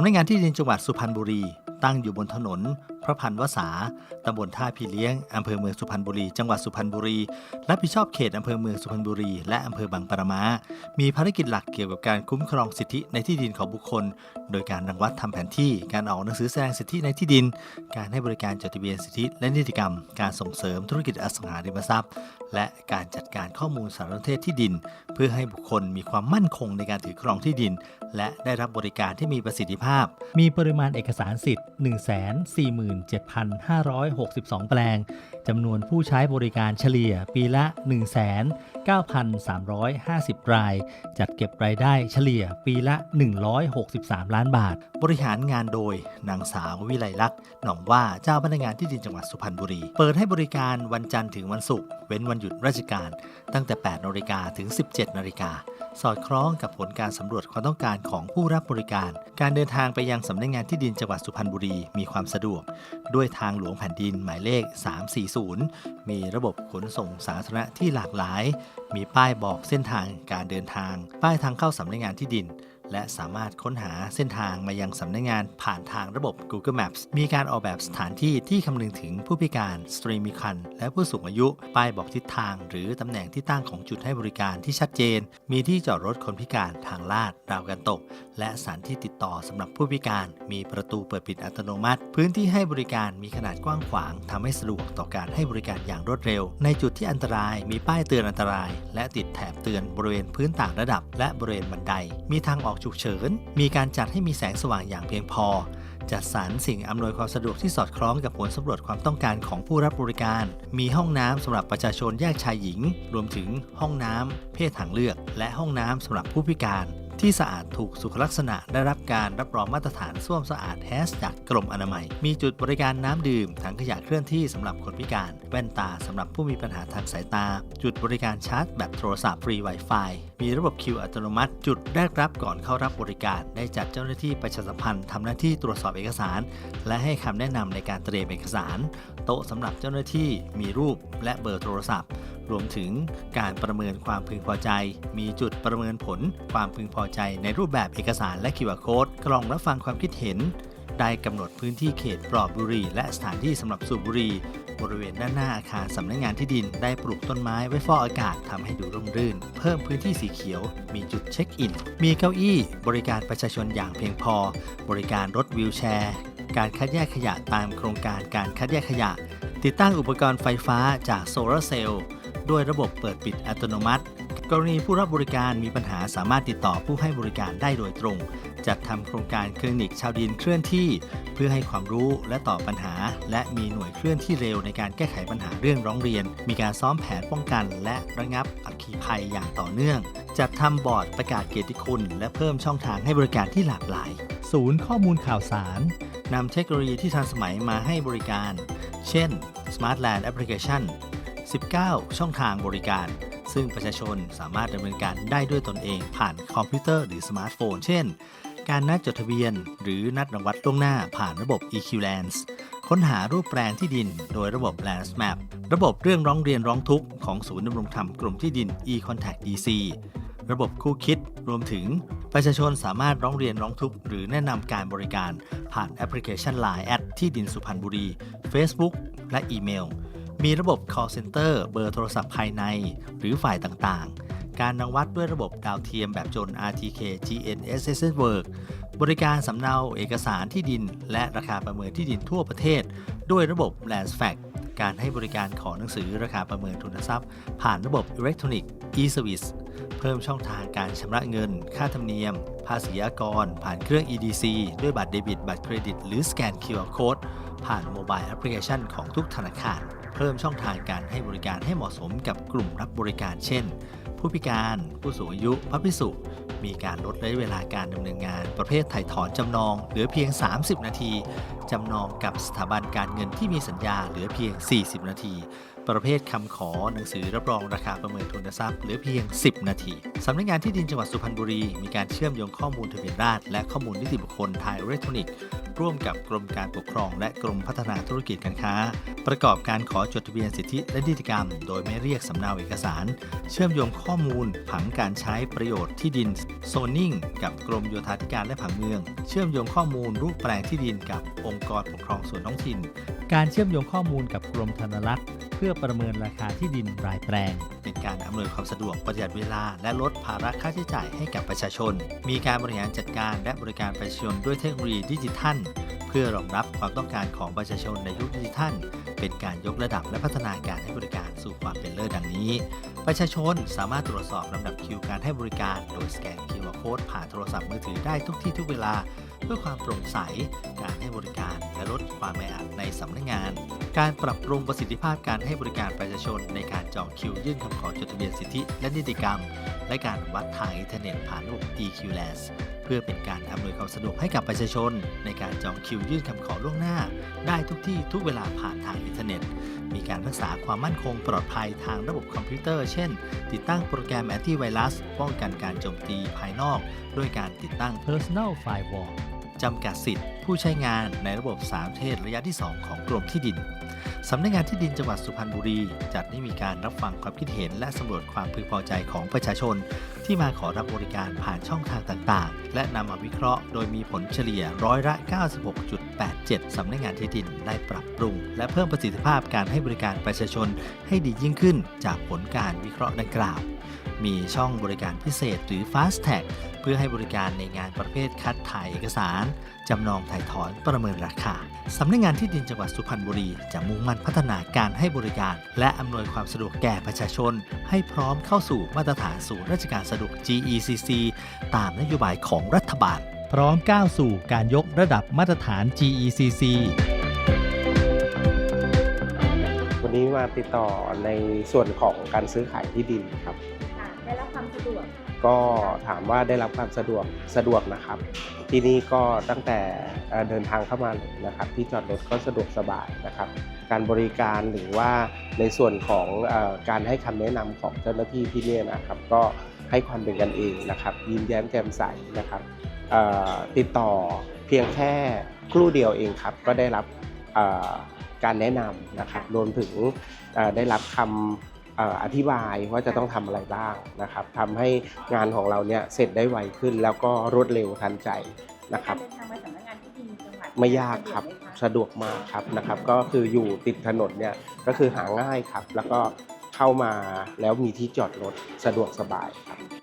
ำนักงานที่ดินจังหวัดสุพรรณบุรี ตั้งอยู่บนถนน พระพันวษาตำบลท่าพีเลี้ยง อำเภอเมืองสุพรรณบุรี จังหวัดสุพรรณบุรี รับผิดชอบเขตอำเภอเมืองสุพรรณบุรี และอำเภอบางปะมา มีภารกิจหลักเกี่ยวกับการคุ้มครองสิทธิในที่ดินของบุคคล โดยการรังวัดทำแผนที่ การออกหนังสือแสดงสิทธิในที่ดิน การให้บริการจดทะเบียนสิทธิ และนิติกรรม การส่งเสริมธุรกิจอสังหาริมทรัพย์ และการจัดการข้อมูลสารสนเทศที่ดิน เพื่อให้บุคคลมีความมั่นคงในการถือครองที่ดิน และได้รับบริการที่มีประสิทธิภาพ มีปริมาณเอกสารสิทธิ์17,562 แปลงจำนวนผู้ใช้บริการเฉลี่ยปีละ 1,9,350 ราย จัดเก็บรายได้เฉลี่ยปีละ 163 ล้านบาท บริหารงานโดย นางสาววิไลลักษณ์หนองว่าเจ้าพนักงานที่ดินจังหวัดสุพรรณบุรี เปิดให้บริการวันจันทร์ถึงวันศุกร์เว้นวันหยุดราชการ ตั้งแต่ 8นาฬิกาถึง 17นาฬิกา สอดคล้องกับผลการสำรวจความต้องการของผู้รับบริการ การเดินทางไปยังสำนักงงานที่ดินจังหวัดสุพรรณบุรีมีความสะดวก ด้วยทางหลวงแผ่นดินหมายเลข 340 มีระบบขนส่งสาธารณะที่หลากหลาย มีป้ายบอกเส้นทางการเดินทาง ป้ายทางเข้าสำนักงานที่ดิน และสามารถค้นหาเส้นทางมายังสำนักงานผ่านทางระบบ Google Maps มีการออกแบบสถานที่ที่คำนึงถึงผู้พิการ สตรีมีคัน และผู้สูงอายุ ป้ายบอกทิศทาง หรือตำแหน่งที่ตั้งของจุดให้บริการที่ชัดเจน มีที่จอดรถคนพิการทางลาด ราวกันตก และสถานที่ติดต่อสำหรับผู้พิการ มีประตูเปิดปิดอัตโนมัติ พื้นที่ให้บริการมีขนาดกว้างขวางทำให้สะดวกต่อการให้บริการอย่างรวดเร็ว ในจุดที่อันตราย มีป้ายเตือนอันตราย และติดแถบเตือนบริเวณพื้นต่างระดับ และบริเวณบันได มีทางออกฉุกเฉิน มีการจัดให้มีแสงสว่างอย่างเพียงพอ จัดสรรสิ่งอำนวยความสะดวกที่สอดคล้องกับผลสำรวจความต้องการของผู้รับบริการ มีห้องน้ำสำหรับประชาชนแยกชายหญิง รวมถึงห้องน้ำเพศทางเลือก และห้องน้ำสำหรับผู้พิการ ที่สะอาดถูกสุขลักษณะได้รับการรับรองมาตรฐานส้วมสะอาดแฮสจากกรมอนามัย มีจุดบริการน้ำดื่ม ถังขยะเคลื่อนที่สำหรับคนพิการ แว่นตาสำหรับผู้มีปัญหาทางสายตา จุดบริการชาร์จแบตโทรศัพท์ฟรี Wi-Fi มีระบบคิวอัตโนมัติ จุดแรกรับก่อนเข้ารับบริการ ได้จัดเจ้าหน้าที่ประชาสัมพันธ์ทำหน้าที่ตรวจสอบเอกสาร และให้คำแนะนำในการเตรียมเอกสาร โต๊ะสำหรับเจ้าหน้าที่มีรูปและเบอร์โทรศัพท์ รวมถึงการประเมินความพึงพอใจ มีจุดประเมินผลความพึงพอใจในรูปแบบเอกสารและ QR Code กล่องรับฟังความคิดเห็น ได้กำหนดพื้นที่เขตปลอดบุหรี่และสถานที่สำหรับสูบบุหรี่บริเวณด้านหน้าอาคารสำนักงานที่ดินได้ปลูกต้นไม้ไว้ฟอกอากาศทำให้ดูร่มรื่น เพิ่มพื้นที่สีเขียว มีจุดเช็คอิน มีเก้าอี้ บริการประชาชนอย่างเพียงพอ บริการรถวีลแชร์ การคัดแยกขยะตามโครงการการคัดแยกขยะ ติดตั้งอุปกรณ์ไฟฟ้าจากโซลาร์เซลล์ด้วยระบบเปิดปิดอัตโนมัติ กรณีผู้รับบริการมีปัญหาสามารถติดต่อผู้ให้บริการได้โดยตรง จัดทำโครงการคลินิกชาวดินเคลื่อนที่ เพื่อให้ความรู้และตอบปัญหา และมีหน่วยเคลื่อนที่เร็วในการแก้ไขปัญหาเรื่องร้องเรียน มีการซ้อมแผนป้องกัน และระงับอัคคีภัยอย่างต่อเนื่อง จัดทำบอร์ดประกาศเกียรติคุณ และเพิ่มช่องทางให้บริการที่หลากหลาย ศูนย์ข้อมูลข่าวสารนำเทคโนโลยีที่ทันสมัยมาให้บริการ เช่น Smart Land Application 19 ช่องทางบริการ ซึ่งประชาชนสามารถดำเนินการได้ด้วยตนเองผ่านคอมพิวเตอร์หรือสมาร์ทโฟน เช่น การนัดจดทะเบียน หรือนัดรังวัดล่วงหน้าผ่านระบบ EQLands ค้นหารูปแปลงที่ดินโดยระบบ Landsmap ระบบเรื่องร้องเรียนร้องทุกข์ของศูนย์ดำรงธรรมกรมที่ดิน eContact DC ระบบคู่คิด รวมถึงประชาชนสามารถร้องเรียนร้องทุกข์หรือแนะนำการบริการผ่านแอปพลิเคชัน Line แอดที่ดินสุพรรณบุรี Facebook และอีเมล มีระบบ call center เบอร์โทรศัพท์ภายใน หรือฝ่ายต่างๆ การรังวัดด้วยระบบดาวเทียมแบบจน RTK GNSS Work บริการสำเนาเอกสารที่ดิน และราคาประเมินที่ดินทั่วประเทศ ด้วยระบบ Landsfact การให้บริการขอหนังสือราคาประเมินทุนทรัพย์ ผ่านระบบ Electronic e-Service เพิ่มช่องทางการชำระเงิน ค่าธรรมเนียม ภาษีอากร ผ่านเครื่อง EDC ด้วยบัตรเดบิต บัตรเครดิต หรือสแกน QR Code ผ่านโมบายแอปพลิเคชันของทุกธนาคาร เพิ่มช่องทางการให้บริการให้เหมาะสมกับกลุ่มรับบริการ เช่น ผู้พิการ ผู้สูงอายุพระพิสุ มีการลดระยะเวลาการดำเนินงาน ประเภทถ่ายถอนจำนอง เหลือเพียง 30 นาที จำนองกับสถาบันการเงินที่มีสัญญาเหลือเพียง 40 นาที ประเภทคำขอหนังสือรับรองราคาประเมินทุนทรัพย์เหลือเพียง 10 นาที สำนักงานที่ดินจังหวัดสุพรรณบุรี มีการเชื่อมโยงข้อมูลทะเบียนราษฎรและข้อมูลนิติบุคคลทางอิเล็กทรอนิกส์ร่วมกับกรมการปกครอง และกรมพัฒนาธุรกิจการค้า ประกอบการขอจดทะเบียนสิทธิและนิติกรรม โดยไม่เรียกสำเนาเอกสาร เชื่อมโยงข้อมูลผังการใช้ประโยชน์ที่ดินโซนนิ่งกับกรมโยธาธิการและผังเมือง เชื่อมโยงข้อมูลรูปแปลงที่ดินกับองค์กรปกครองส่วนท้องถิ่น การเชื่อมโยงข้อมูลกับกรมธนารักษ์เพื่อประเมินราคาที่ดินรายแปลง เป็นการอำนวยความสะดวกประหยัดเวลา และลดภาระค่าใช้จ่ายให้กับประชาชน มีการบริหารจัดการและบริการประชาชนด้วยเทคโนโลยีดิจิทัล เพื่อรองรับความต้องการของประชาชนในยุคดิจิทัล เป็นการยกระดับและพัฒนาการให้บริการสู่ความเป็นเลิศดังนี้ ประชาชนสามารถตรวจสอบลำดับคิวการให้บริการ โดยสแกน QR Code ผ่านโทรศัพท์มือถือได้ทุกที่ทุกเวลา เพื่อความโปร่งใส การให้บริการและลดความแออัดในสำนักงาน การปรับปรุงประสิทธิภาพการให้บริการประชาชน ในการจองคิวยื่นคำขอจดทะเบียนสิทธิและนิติกรรม และการวัดทางอินเทอร์เน็ตผ่านระบบ eQless เพื่อเป็นการอำนวยความสะดวกให้กับประชาชน ในการจองคิวยื่นคำขอล่วงหน้า ได้ทุกที่ทุกเวลาผ่านทางอินเทอร์เน็ต การรักษาความมั่นคงปลอดภัยทางระบบคอมพิวเตอร์ เช่น ติดตั้งโปรแกรมแอนตี้ไวรัสป้องกันการโจมตีภายนอกด้วยการติดตั้ง Personal Firewall จำกัดสิทธิ์ ผู้ใช้งานในระบบ3ประเทศระยะที่ 2 ของกรมที่ดิน สำนักงานที่ดินจังหวัดสุพรรณบุรี จัดให้มีการรับฟังความคิดเห็นและสำรวจความพึงพอใจของประชาชน ที่มาขอรับบริการผ่านช่องทางต่างๆ และนำมาวิเคราะห์โดยมีผลเฉลี่ยร้อยละ 96.87 สำนักงานที่ดินได้ปรับปรุง และเพิ่มประสิทธิภาพการให้บริการประชาชนให้ดียิ่งขึ้นจากผลการวิเคราะห์ดังกล่าว มีช่องบริการพิเศษหรือ Fast Tag เพื่อให้บริการในงานประเภทคัดถ่ายเอกสาร จำนองถ่ายถอนประเมินราคา สำนักงงานที่ดินจังหวัดสุพรรณบุรีจะมุ่งมั่นพัฒนาการให้บริการ และอำนวยความสะดวกแก่ประชาชน ให้พร้อมเข้าสู่มาตรฐานศูนย์ราชการสะดวก GECC ตามนโยบายของรัฐบาล พร้อมก้าวสู่การยกระดับมาตรฐาน GECC วันนี้มาติดต่อในส่วนของการซื้อขายที่ดินครับ ได้รับความสะดวก ก็ถามว่าได้รับความสะดวกสะดวกนะครับ ที่นี่ก็ตั้งแต่เดินทางเข้ามาเลยนะครับ ที่จอดรถก็สะดวกสบายนะครับ การบริการหรือว่าในส่วนของอการให้คำแนะนำของเจ้าหน้าที่ที่นี่นะครับ ก็ให้ความเป็นกันเองนะครับ ยิ้มแย้มแจ่มใสนะครับติดต่อเพียงแค่ครู่เดียวเองครับ ก็ได้รับการแนะนำนะครับ รวมถึงได้รับคำ อ่ออธิบายว่าจะต้องทำอะไรบ้างนะครับทำให้งานของเราเนี่ยเสร็จได้ไวขึ้น แล้วก็รวดเร็วทันใจนะครับการเดินทางมาสำนักงานที่ดินจังหวัดไม่ยากครับสะดวกไหมะสะดวกมากครับนะครับ ก็คืออยู่ติดถนนเนี่ยก็คือหาง่ายครับ แล้วก็เข้ามาแล้วมีที่จอดรถสะดวกสบายครับ